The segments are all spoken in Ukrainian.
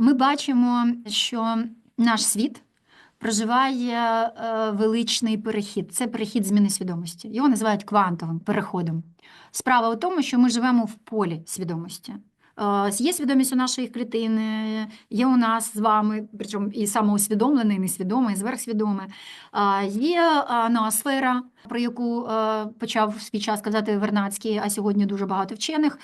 Ми бачимо, що наш світ проживає е, величний перехід. Це перехід зміни свідомості. Його називають квантовим переходом. Справа у тому, що ми живемо в полі свідомості. Е, Є свідомість у нашої клітини, є у нас з вами, причому і самоусвідомлене, і несвідоме, і зверхсвідоме. Е, Є е, ноосфера, про яку почав свій час казати Вернадський, а сьогодні дуже багато вчених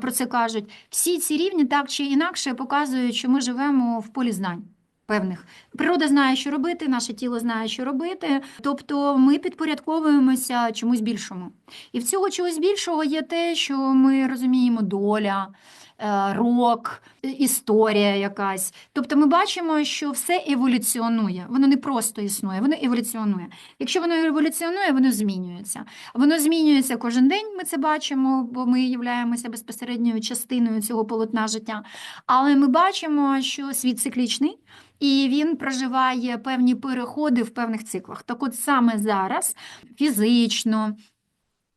про це кажуть. Всі ці рівні так чи інакше показують, що ми живемо в полі знань. Певних природа знає, що робити, наше тіло знає, що робити. Тобто ми підпорядковуємося чомусь більшому. І в цього чогось більшого є те, що ми розуміємо доля, рок, е, історія якась. Тобто ми бачимо, що все еволюціонує. Воно не просто існує, воно еволюціонує. Якщо воно еволюціонує, воно змінюється. Воно змінюється кожен день. Ми це бачимо, бо ми являємося безпосередньою частиною цього полотна життя. Але ми бачимо, що світ циклічний. І він проживає певні переходи в певних циклах. Так от саме зараз фізично,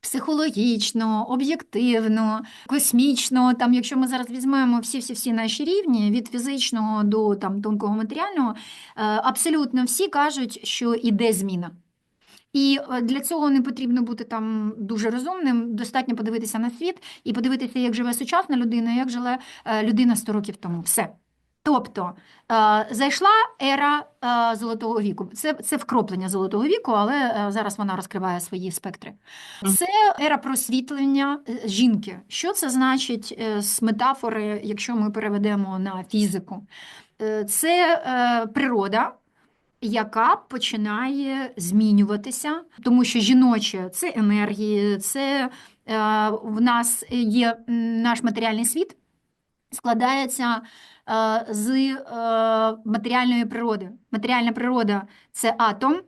психологічно, об'єктивно, космічно, там, якщо ми зараз візьмемо всі-всі-всі наші рівні, від фізичного до там, тонкого матеріального, е, абсолютно всі кажуть, що іде зміна. І е, для цього не потрібно бути там дуже розумним, достатньо подивитися на світ і подивитися, як живе сучасна людина, як жила е, людина 100 років тому. Все. Тобто е, зайшла ера е, золотого віку. Це, це вкроплення золотого віку, але е, зараз вона розкриває свої спектри. Це ера просвітлення жінки. Що це значить е, з метафори, якщо ми переведемо на фізику? Е, Це е, природа. Яка починає змінюватися, тому що жіноче це енергії, це е, в нас є наш матеріальний світ, складається е, з е, матеріальної природи. Матеріальна природа це атом.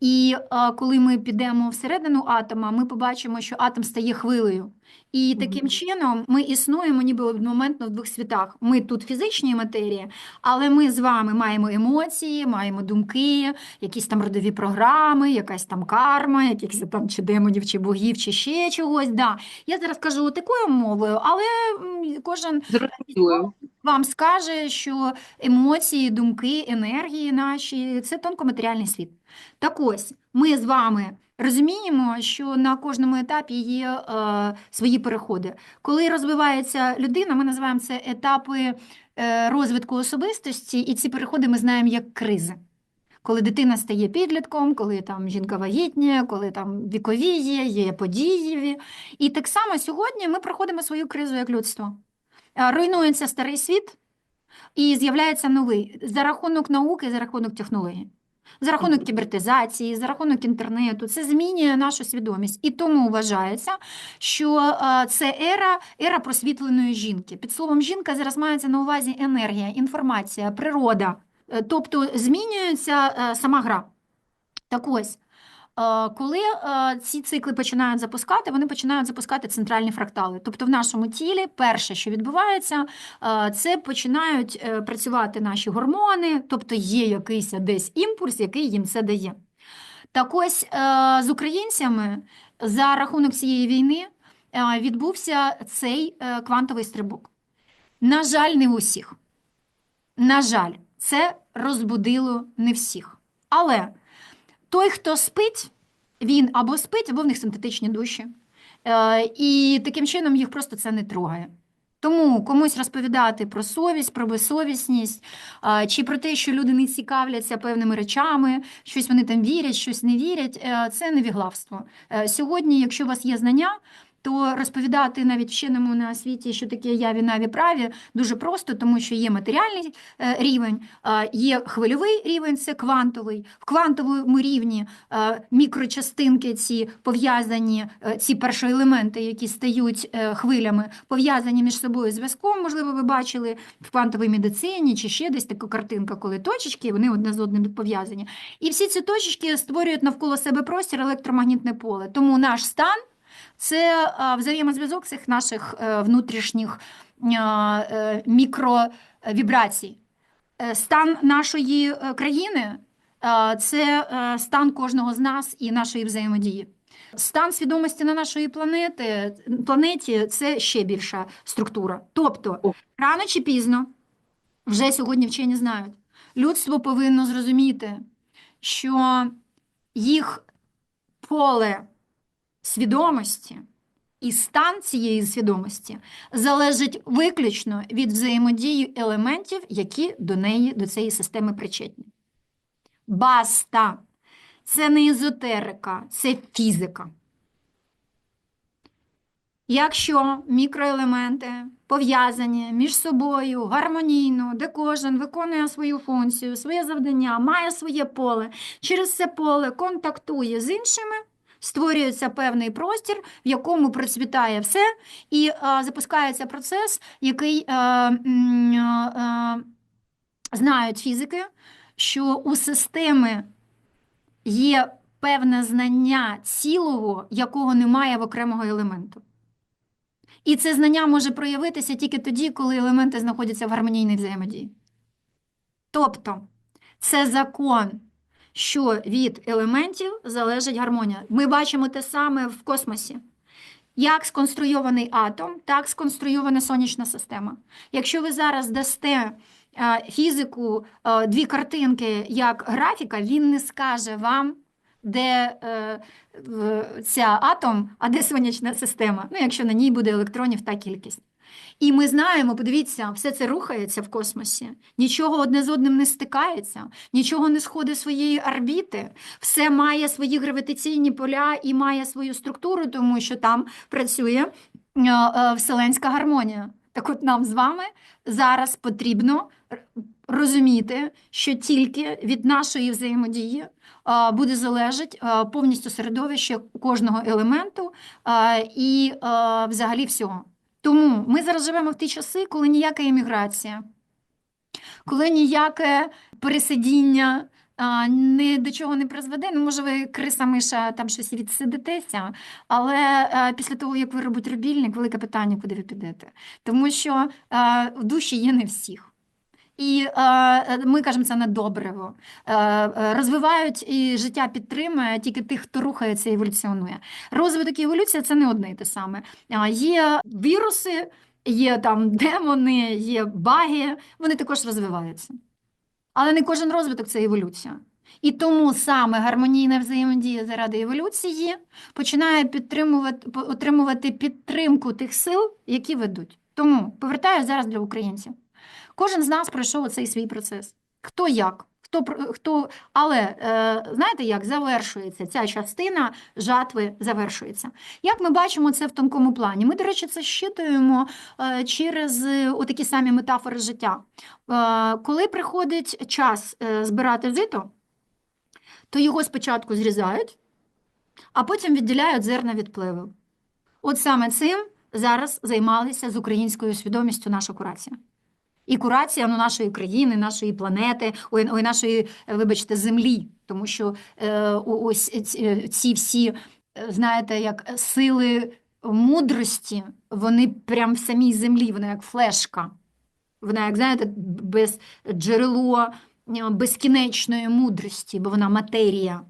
І е, коли ми підемо всередину атома, ми побачимо, що атом стає хвилею. І таким чином ми існуємо ніби одномоментно в двох світах. Ми тут фізичні матерії, але ми з вами маємо емоції, маємо думки, якісь там родові програми, якась там карма, якихось там чи демонів, чи богів, чи ще чогось. Да. Я зараз кажу такою мовою, але кожен Зрозуміло. вам скаже, що емоції, думки, енергії наші це тонкоматеріальний світ. Так ось, ми з вами розуміємо, що на кожному етапі є е, свої переходи. Коли розвивається людина, ми називаємо це етапи е, розвитку особистості, і ці переходи ми знаємо як кризи. Коли дитина стає підлітком, коли там жінка вагітніє, коли там віковіє, є є події. І так само сьогодні ми проходимо свою кризу як людство. Е, Руйнується старий світ і з'являється новий за рахунок науки, за рахунок технологій, за рахунок кібертизації, за рахунок інтернету. Це змінює нашу свідомість. І тому вважається, що е, це ера, ера просвітленої жінки. Під словом жінка зараз мається на увазі енергія, інформація, природа. Е, Тобто змінюється е, сама гра. Так ось. Е, Коли е, ці цикли починають запускати, вони починають запускати центральні фрактали. Тобто в нашому тілі перше, що відбувається, е, це починають працювати наші гормони, тобто є якийсь десь імпульс, який їм це дає. Так ось з українцями за рахунок цієї війни відбувся цей квантовий стрибок. На жаль, не у всіх. На жаль, це розбудило не всіх. Але той, хто спить, він або спить, або в них синтетичні душі. Е, і таким чином їх просто це не трогає. Тому комусь розповідати про совість, про безсовісність, е, чи про те, що люди не цікавляться певними речами, щось вони там вірять, щось не вірять, е, це невіглавство. Сьогодні, якщо у вас є знання, то розповідати навіть вченому на світі, що таке яві наві праві, дуже просто, тому що є матеріальний е, рівень, є хвильовий рівень, це квантовий. В квантовому рівні е, мікрочастинки ці пов'язані, е, ці першоелементи, які стають хвилями, пов'язані між собою зв'язком. Можливо, ви бачили в квантовій медицині чи ще десь така картинка, коли точечки, вони одне з одним пов'язані. І всі ці точечки створюють навколо себе простір електромагнітне поле. Тому наш стан це взаємозв'язок цих наших е, внутрішніх е, мікровібрацій. Е, Стан нашої е, країни це е, стан кожного з нас і нашої взаємодії. Стан свідомості на нашої планети, планеті це ще більша структура. Тобто, рано чи пізно Вже сьогодні вчені знають. Людство повинно зрозуміти, що їх поле свідомості і стан цієї свідомості залежить виключно від взаємодії елементів, які до неї, до цієї системи причетні. Баста. Це не езотерика, це фізика. Якщо мікроелементи пов'язані між собою гармонійно, де кожен виконує свою функцію, своє завдання, має своє поле, через це поле контактує з іншими, створюється певний простір, в якому процвітає все, і е, запускається процес, який е, м, е, знають фізики, що у системи є певне знання цілого, якого немає в окремого елементу. І це знання може проявитися тільки тоді, коли елементи знаходяться в гармонійній взаємодії. Тобто, це закон, що від елементів залежить гармонія. Ми бачимо те саме в космосі. Як сконструйований атом, так сконструйована сонячна система. Якщо ви зараз дасте е, фізику е, дві картинки як графіка, він не скаже вам, де е, ця атом, а де сонячна система. Ну, якщо на ній буде електронів та кількість. І ми знаємо, подивіться, все це рухається в космосі, нічого одне з одним не стикається, нічого не сходить своєї орбіти, все має свої гравітаційні поля і має свою структуру, тому що там працює е, е, вселенська гармонія. Так от нам з вами зараз потрібно розуміти, що тільки від нашої взаємодії буде залежить повністю середовище кожного елементу і взагалі всього. Тому ми зараз живемо в ті часи, коли ніяка імміграція, коли ніяке пересидіння а, ні до чого не призведе. Ну, може, ви криса миша там щось відсидитеся, але а, після того, як ви робите рубільник, велике питання, куди ви підете. Тому що а, в душі є не всіх. І е, ми кажемо це на добриво. Е, е, розвивають і життя підтримує тільки тих, хто рухається і еволюціонує. Розвиток і еволюція це не одне й те саме. Є віруси, є там демони, є баги, вони також розвиваються. Але не кожен розвиток це еволюція. І тому саме гармонійна взаємодія заради еволюції починає підтримувати, отримувати підтримку тих сил, які ведуть. Тому повертаю зараз для українців. Кожен з нас пройшов цей свій процес. Хто як, хто, хто... але е, знаєте, як завершується ця частина жатви завершується. Як ми бачимо це в тонкому плані? Ми, до речі, це щитуємо е, через е, отакі самі метафори життя. Е, коли приходить час е, збирати жито, то його спочатку зрізають, а потім відділяють зерна від пливу. От саме цим зараз займалися з українською свідомістю наша курація. І курація ну, нашої країни, нашої планети, ой, ой, нашої, е, вибачте, землі. Тому що е, ось ці, е, всі, е, знаєте, як сили мудрості, вони прям в самій землі, вона як флешка. Вона, як знаєте, без джерело е, безкінечної мудрості, бо вона матерія.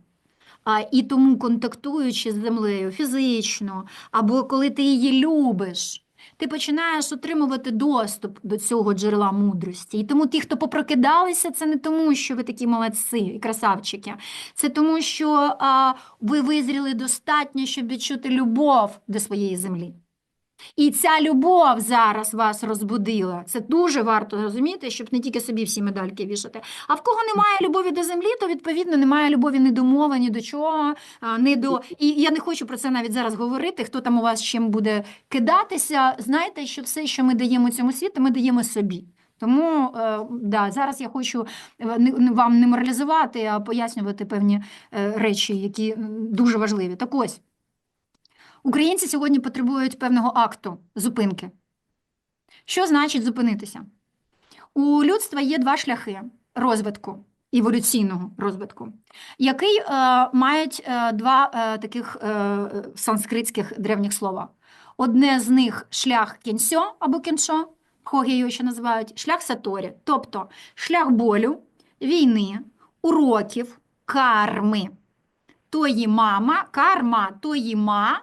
А, і тому контактуючи з землею фізично, або коли ти її любиш, ти починаєш отримувати доступ до цього джерела мудрості. І тому ті, хто попрокидалися, це не тому, що ви такі молодці і красавчики. Це тому, що а, ви визріли достатньо, щоб відчути любов до своєї землі. І ця любов зараз вас розбудила. Це дуже варто розуміти, щоб не тільки собі всі медальки вішати. А в кого немає любові до землі, то відповідно немає любові ні до мови, ні до чого, ні до. І я не хочу про це навіть зараз говорити. Хто там у вас чим буде кидатися? Знайте, що все, що ми даємо цьому світу, ми даємо собі. Тому е, да, зараз я хочу е, вам не моралізувати, а пояснювати певні е, речі, які дуже важливі. Так ось. Українці сьогодні потребують певного акту зупинки. Що значить зупинитися? У людства є два шляхи розвитку, еволюційного розвитку, який е, мають е, два е, таких е, санскритських древніх слова. Одне з них шлях кінсьо або кіншо, його ще називають, шлях саторі, тобто шлях болю, війни, уроків, карми. Тої мама, карма тої ма,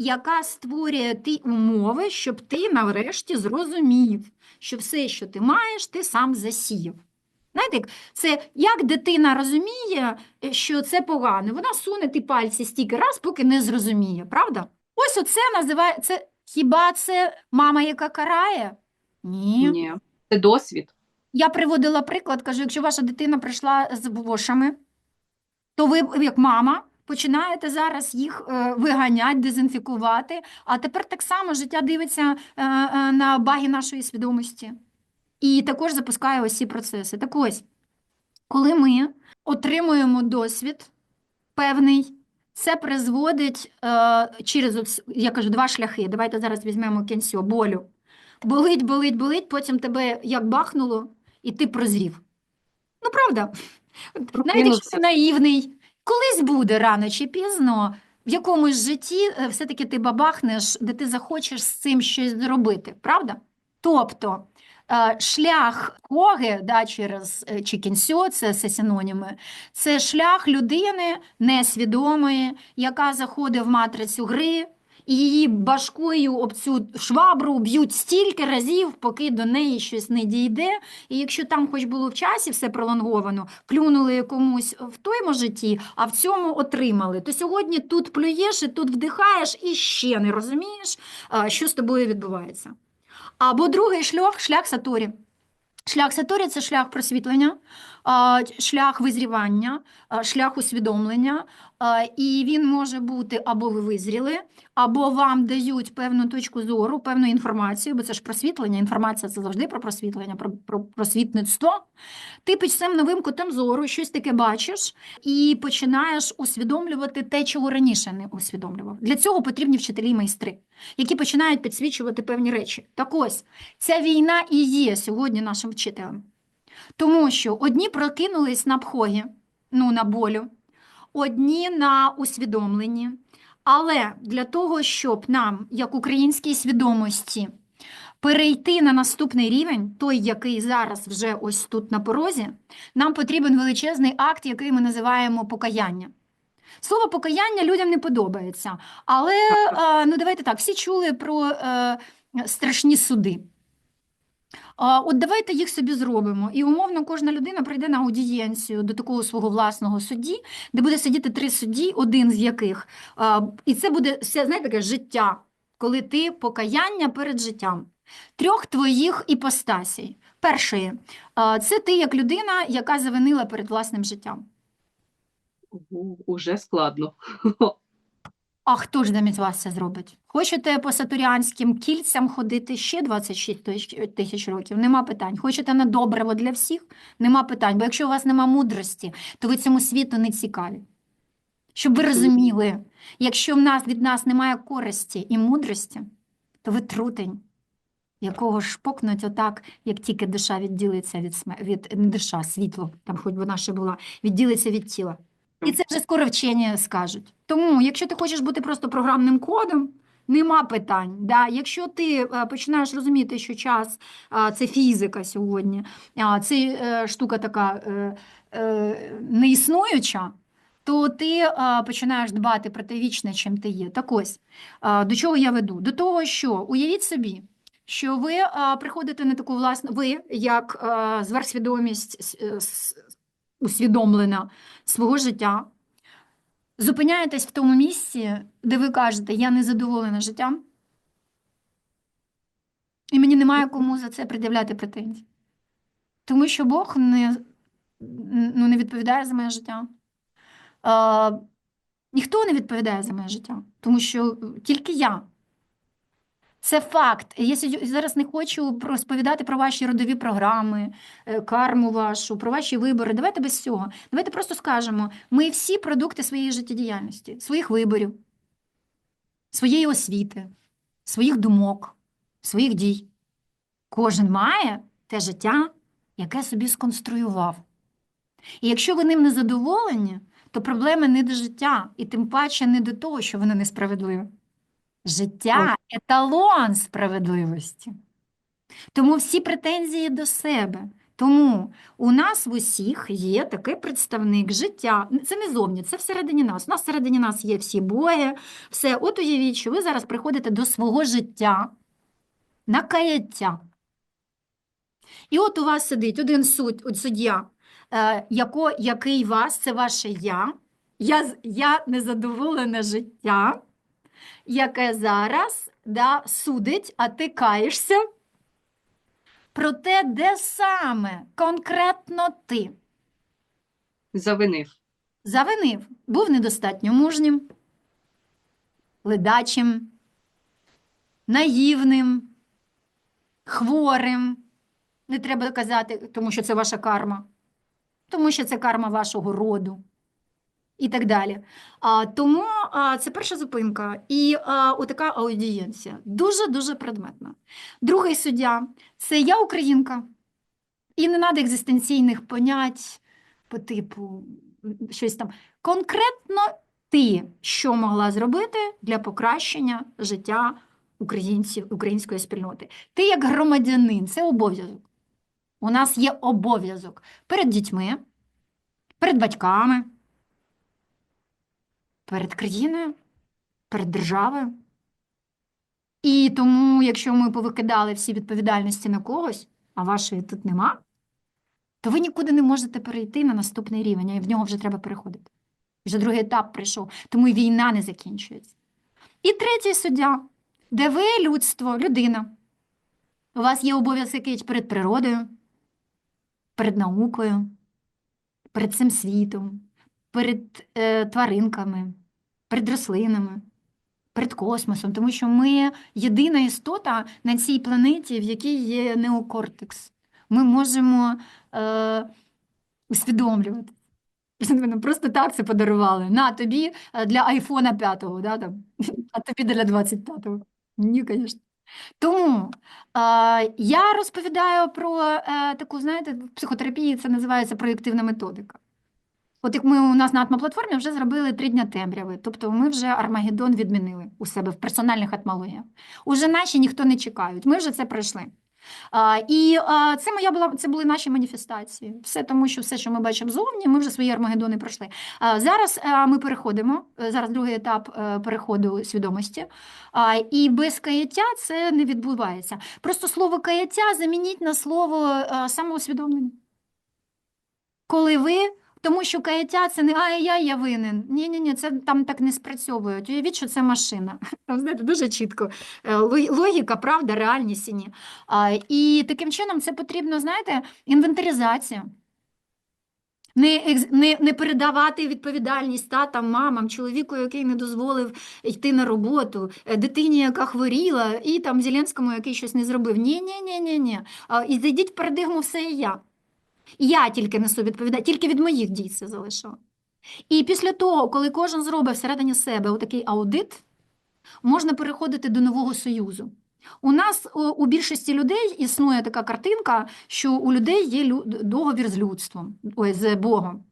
яка створює ті умови, щоб ти нарешті зрозумів, що все, що ти маєш, ти сам засіяв. Знаєте, це як дитина розуміє, е, що це погано. Вона суне ті пальці стільки раз, поки не зрозуміє, правда? Ось оце називає це. Хіба це мама, яка карає? Ні. Ні. Це досвід. Я приводила приклад, кажу, якщо ваша дитина прийшла з вошами, то ви, як мама, починаєте зараз їх е, виганяти, дезінфікувати, а тепер так само життя дивиться е, е, на баги нашої свідомості і також запускає ось ці процеси. Так ось, коли ми отримуємо досвід певний, це призводить е, через, я кажу, два шляхи. Давайте зараз візьмемо кінцю, болю. Болить, болить, болить, потім тебе як бахнуло, і ти прозрів. Ну, правда? Навіть якщо ти наївний, колись буде рано чи пізно, в якомусь житті е, все-таки ти бабахнеш, де ти захочеш з цим щось зробити, правда? Тобто е, шлях коги да, через е, чи кінцьо, це, це синоніми, це шлях людини несвідомої, яка заходить в матрицю гри, і її башкою об цю швабру б'ють стільки разів, поки до неї щось не дійде. І якщо там хоч було в часі все пролонговано, плюнули комусь в тому житті, а в цьому отримали, то сьогодні тут плюєш і тут вдихаєш і ще не розумієш, що з тобою відбувається. Або другий шлях шлях Саторі. Шлях Саторі це шлях просвітлення, шлях визрівання, шлях усвідомлення. І він може бути або ви визріли, або вам дають певну точку зору, певну інформацію, бо це ж просвітлення. Інформація це завжди про просвітлення, про, про просвітництво. Ти під цим новим кутом зору щось таке бачиш і починаєш усвідомлювати те, чого раніше не усвідомлював. Для цього потрібні вчителі і майстри, які починають підсвічувати певні речі. Так ось, ця війна і є сьогодні нашим вчителем. Тому що одні прокинулись на пхогі, ну, на болю, одні на усвідомленні. Але для того, щоб нам, як українській свідомості, перейти на наступний рівень, той, який зараз вже ось тут на порозі, нам потрібен величезний акт, який ми називаємо покаяння. Слово покаяння людям не подобається, але ну давайте так, всі чули про е, страшні суди. От давайте їх собі зробимо. І умовно кожна людина прийде на аудієнцію до такого свого власного судді, де буде сидіти три судді, один з яких. І це буде все, знаєте, таке життя, коли ти покаяння перед життям. Трьох твоїх іпостасій. Першої це ти як людина, яка завинила перед власним життям. Уже складно. А хто ж замість вас це зробить? Хочете по сатуріанським кільцям ходити ще 26 тисяч- років? Нема питань. Хочете на добриво для всіх? Нема питань. Бо якщо у вас нема мудрості, то ви цьому світу не цікаві. Щоб ви розуміли, якщо в нас від нас немає користі і мудрості, то ви трутень, якого шпокнуть отак, як тільки душа відділиться від, сме- від не душа, світло, там хоч вона ще була, відділиться від тіла. І це вже скоро вчені скажуть. Тому, якщо ти хочеш бути просто програмним кодом, нема питань. Да? Якщо ти е, починаєш розуміти, що час а, це фізика сьогодні, це е, штука така е, е, неіснуюча, то ти починаєш дбати про те вічне, чим ти є. Так ось, до чого я веду? До того, що уявіть собі, що ви а, приходите на таку власну, ви як а, зверхсвідомість е, с- усвідомлена свого життя, зупиняєтесь в тому місці, де ви кажете, я не задоволена життям, і мені немає кому за це пред'являти претензії. Тому що Бог не, ну, не відповідає за моє життя. А, ніхто не відповідає за моє життя, тому що тільки я. Це факт. Я зараз не хочу розповідати про ваші родові програми, е, карму вашу, про ваші вибори. Давайте без цього. Давайте просто скажемо: ми всі продукти своєї життєдіяльності, своїх виборів, своєї освіти, своїх думок, своїх дій. Кожен має те життя, яке собі сконструював. І якщо ви ним не задоволені, то проблеми не до життя, і тим паче не до того, що воно несправедливе. Життя – еталон справедливості. Тому всі претензії до себе. Тому у нас в усіх є такий представник життя. Це не зовні, це всередині нас. У нас всередині нас є всі боги, все. От уявіть, що ви зараз приходите до свого життя на каяття. І от у вас сидить один суд, от суддя, е, яко, який вас, це ваше я. Я, я незадоволене життя, яке зараз да, судить, а ти каєшся. Про те, де саме конкретно ти? Завинив. завинив, був недостатньо мужнім, ледачим, наївним, хворим. Не треба казати, тому що це ваша карма, тому що це карма вашого роду і так далі. А, тому а, це перша зупинка і а, отака аудієнція. Дуже-дуже предметна. Другий суддя – це я українка. І не треба екзистенційних понять по типу щось там. Конкретно ти що могла зробити для покращення життя українців, української спільноти? Ти як громадянин, це обов'язок. У нас є обов'язок перед дітьми, перед батьками, перед країною, перед державою. І тому, якщо ми повикидали всі відповідальності на когось, а вашої тут нема, то ви нікуди не можете перейти на наступний рівень, і в нього вже треба переходити. Вже другий етап прийшов, тому і війна не закінчується. І третій суддя, де ви людство, людина. У вас є обов'язок якийсь перед природою, перед наукою, перед цим світом, перед е, тваринками, перед рослинами, перед космосом, тому що ми єдина істота на цій планеті, в якій є неокортекс. Ми можемо е, усвідомлювати. Просто так це подарували. На тобі е, для айфона 5, да, там, а тобі для 25-го. Ні, звісно. Тому е, я розповідаю про е, таку, знаєте, в психотерапії це називається проєктивна методика. От як ми у нас на атмоплатформі вже зробили три дня темряви, тобто ми вже Армагеддон відмінили у себе в персональних атмологіях. Уже наші ніхто не чекають, ми вже це пройшли. А, і а, це моя була це були наші маніфестації. Все тому, що все, що ми бачимо зовні, ми вже свої армагеддони пройшли. А, зараз а, ми переходимо. е, Зараз другий етап е, переходу свідомості. А, і без каяття це не відбувається. Просто слово каяття замініть на слово е, самоусвідомлення. Коли ви. Тому що каяття це не ай-яй, я винен. Ні, ні, ні, це там так не спрацьовують. Уявіть, що це машина. Там знаєте, дуже чітко. Е, Логіка, правда, реальність і ні. І таким чином це потрібно, знаєте, інвентаризація. Не, не, не передавати відповідальність татам, мамам, чоловіку, який не дозволив йти на роботу, е, дитині, яка хворіла, і там Зеленському, який щось не зробив. Ні, ні, ні, ні, ні. І зайдіть в парадигму все і я. Я тільки несу відповідальність, тільки від моїх дій це залишило. І після того, коли кожен зробить всередині себе отакий аудит, можна переходити до нового союзу. У нас у більшості людей існує така картинка, що у людей є договір з людством, ой, з Богом.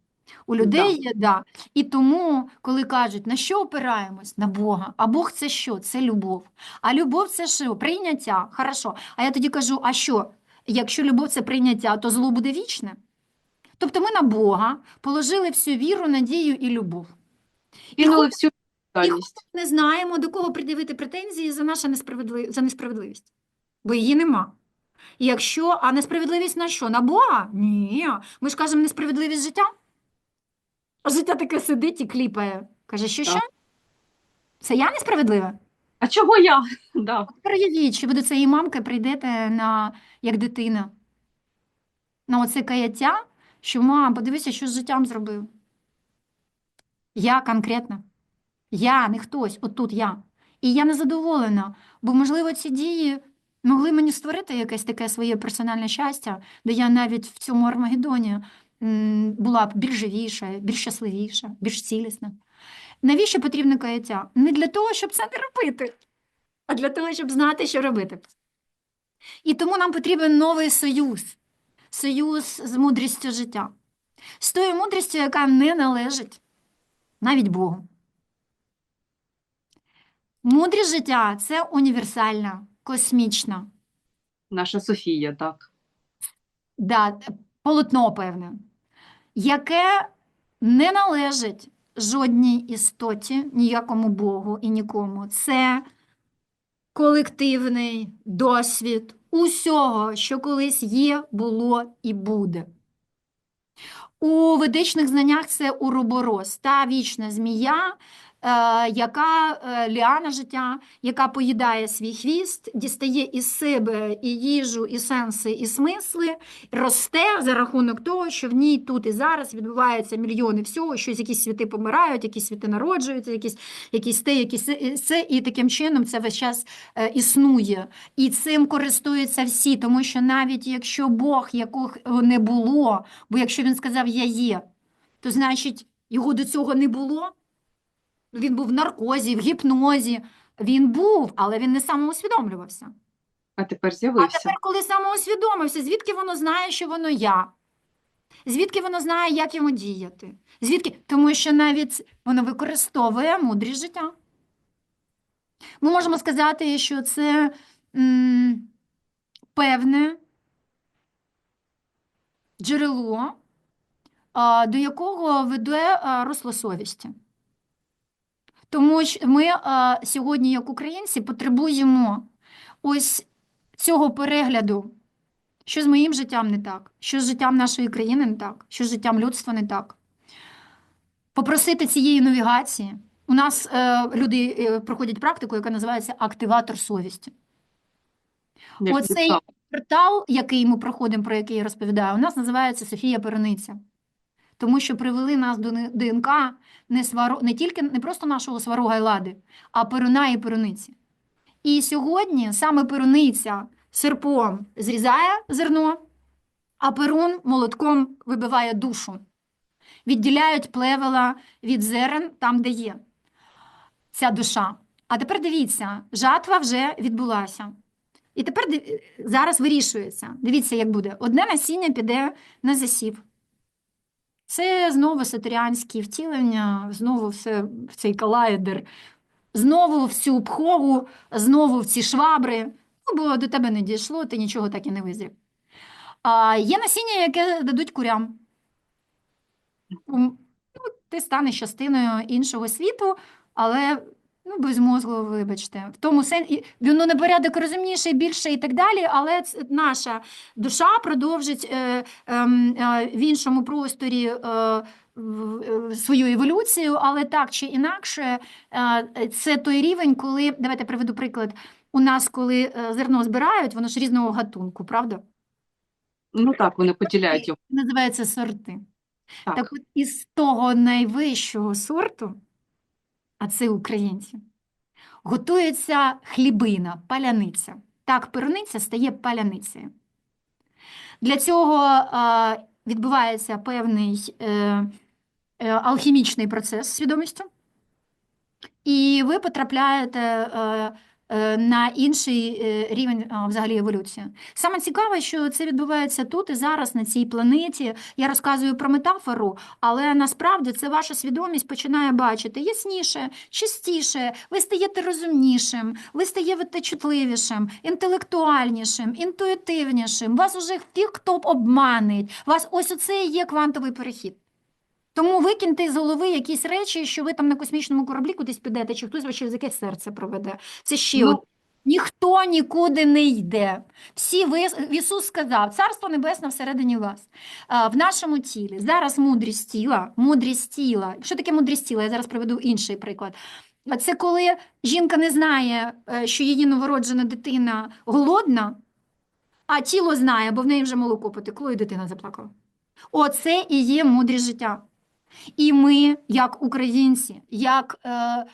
У людей є, да. І тому, коли кажуть, на що опираємось? На Бога. А Бог це що? Це любов. А любов це що? Прийняття. Хорошо. А я тоді кажу, а що? Якщо любов це прийняття, то зло буде вічне. Тобто ми на Бога положили всю віру, надію і любов. І Кинули хоч всю відповідальність. не знаємо, до кого пред'явити претензії за нашу несправедливість, за несправедливість, бо її нема. І якщо, а несправедливість на що? На Бога? Ні. Ми ж кажемо несправедливість життя. А життя таке сидить і кліпає. Каже, що що? Це я несправедлива? А чого я? Да. Проявіть, що ви до цієї мамки прийдете на, як дитина. На оце каяття, що мам, подивися, що з життям зробив. Я конкретно. Я, не хтось, отут я. І я не задоволена, бо, можливо, ці дії могли мені створити якесь таке своє персональне щастя, де я навіть в цьому Армагеддоні була б більш живіша, більш щасливіша, більш цілісна. Навіщо потрібне каяття? Не для того, щоб це не робити, а для того, щоб знати, що робити. І тому нам потрібен новий союз, союз з мудрістю життя, з тою мудрістю, яка не належить навіть Богу. Мудрість життя це універсальна, космічна. Наша Софія, так. да, полотно певне, яке не належить жодній істоті, ніякому Богу і нікому. Це колективний досвід усього, що колись є, було і буде. У ведичних знаннях це уроборос, та вічна змія, яка е, ліана життя, яка поїдає свій хвіст, дістає із себе і їжу, і сенси, і смисли, росте за рахунок того, що в ній тут і зараз відбуваються мільйони всього, щось якісь світи помирають, якісь світи народжуються, якісь, якісь те, якісь це, і таким чином це весь час е, існує. І цим користуються всі, тому що навіть якщо Бог, якого не було, бо якщо він сказав я є, то значить його до цього не було. Він був в наркозі, в гіпнозі. Він був, але він не самоусвідомлювався. А тепер А тепер, коли самоусвідомився, звідки воно знає, що воно я? Звідки воно знає, як йому діяти? Звідки? Тому що навіть воно використовує мудрість життя. Ми можемо сказати, що це м, певне джерело, а, до якого веде а, русло совісті. Тому що ми а, сьогодні, як українці, потребуємо ось цього перегляду, що з моїм життям не так, що з життям нашої країни не так, що з життям людства не так. Попросити цієї навігації. У нас е, люди е, проходять практику, яка називається активатор совісті. Як Оцей портал, який ми проходимо, про який я розповідаю, у нас називається Софія Перениця. Тому що привели нас до ДНК не, сваро... не тільки не просто нашого сварога і лади, а перуна і перуниці. І сьогодні саме перуниця серпом зрізає зерно, а перун молотком вибиває душу. Відділяють плевела від зерен там, де є ця душа. А тепер дивіться, жатва вже відбулася. І тепер зараз вирішується. Дивіться, як буде. Одне насіння піде на засів. Це знову сатеріанські втілення, знову все в цей колайдер, знову в цю пхову, знову в ці швабри. Ну, бо до тебе не дійшло, ти нічого так і не визрів. А є насіння, яке дадуть курям. Ну, ти станеш частиною іншого світу, але ну, безмозгло, вибачте. В тому сенсі, воно на порядок розумніше, більше і так далі, але наша душа продовжить е, ем, е, в іншому просторі е, е, свою еволюцію, але так чи інакше, е, це той рівень, коли, давайте приведу приклад, у нас, коли е, зерно збирають, воно ж різного гатунку, правда? Ну так, вони поділяють його. Називається сорти. Так. Так от із того найвищого сорту, а це українці, готується хлібина, паляниця. Так, пирониця стає паляницею. Для цього відбувається певний е, е, алхімічний процес свідомістю, і ви потрапляєте е, на інший е, рівень е, взагалі еволюції. Саме цікаве, що це відбувається тут і зараз, на цій планеті. Я розказую про метафору, але насправді це ваша свідомість починає бачити ясніше, чистіше, ви стаєте розумнішим, ви стаєте чутливішим, інтелектуальнішим, інтуїтивнішим. Вас уже хто обманить. Вас ось оце є квантовий перехід. Тому викиньте з голови якісь речі, що ви там на космічному кораблі кудись підете, чи хтось вас через якесь серце проведе. Це ще Ну, от. Ніхто нікуди не йде. Всі ви, Ісус сказав, Царство Небесне всередині вас, а, в нашому тілі. Зараз мудрість тіла, мудрість тіла. Що таке мудрість тіла? Я зараз приведу інший приклад. А Це коли жінка не знає, е, що її новороджена дитина голодна, а тіло знає, бо в неї вже молоко потекло, і дитина заплакала. Оце і є мудрість життя. І ми, як українці, як, е,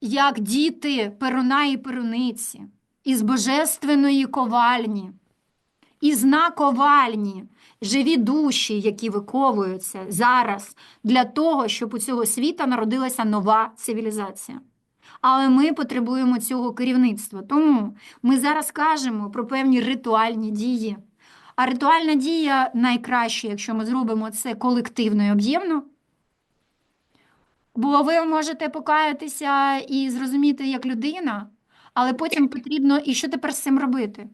як діти перуна і перуниці, із божественної ковальні, із наковальні, живі душі, які виковуються зараз для того, щоб у цього світа народилася нова цивілізація. Але ми потребуємо цього керівництва. Тому ми зараз кажемо про певні ритуальні дії. А ритуальна дія найкраще, якщо ми зробимо це колективно і об'ємно. Бо ви можете покаятися і зрозуміти як людина, але потім потрібно, і що тепер з цим робити?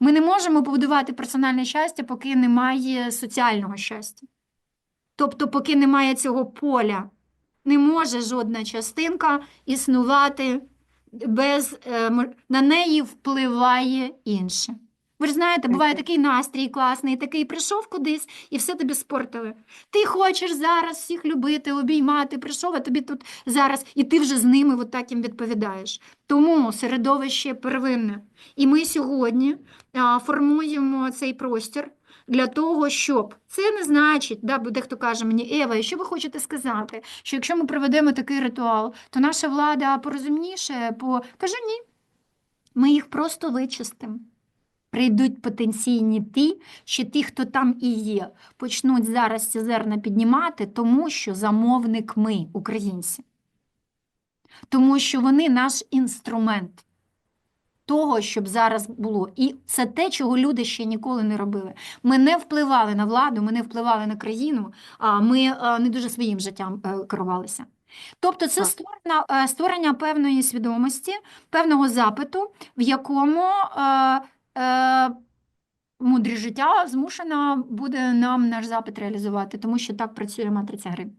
Ми не можемо побудувати персональне щастя, поки немає соціального щастя. Тобто, поки немає цього поля, не може жодна частинка існувати без е, на неї впливає інше. Ви ж знаєте, буває такий настрій класний, такий прийшов кудись і все тобі спортили. Ти хочеш зараз всіх любити, обіймати, прийшов, а тобі тут зараз, і ти вже з ними от так їм відповідаєш. Тому середовище первинне. І ми сьогодні формуємо цей простір для того, щоб це не значить, да, бо дехто каже мені, Ева, і що ви хочете сказати? Що якщо ми проведемо такий ритуал, то наша влада порозумніше, по кажу ні. Ми їх просто вичистимо. Прийдуть потенційні ті, що ті, хто там і є, почнуть зараз ці зерна піднімати, тому що замовник ми, українці. Тому що вони наш інструмент того, щоб зараз було. І це те, чого люди ще ніколи не робили. Ми не впливали на владу, ми не впливали на країну, а ми е, не дуже своїм життям е, керувалися. Тобто це створення, е, створення певної свідомості, певного запиту, в якому мудрість життя змушена буде нам наш запит реалізувати, тому що так працює матриця гри.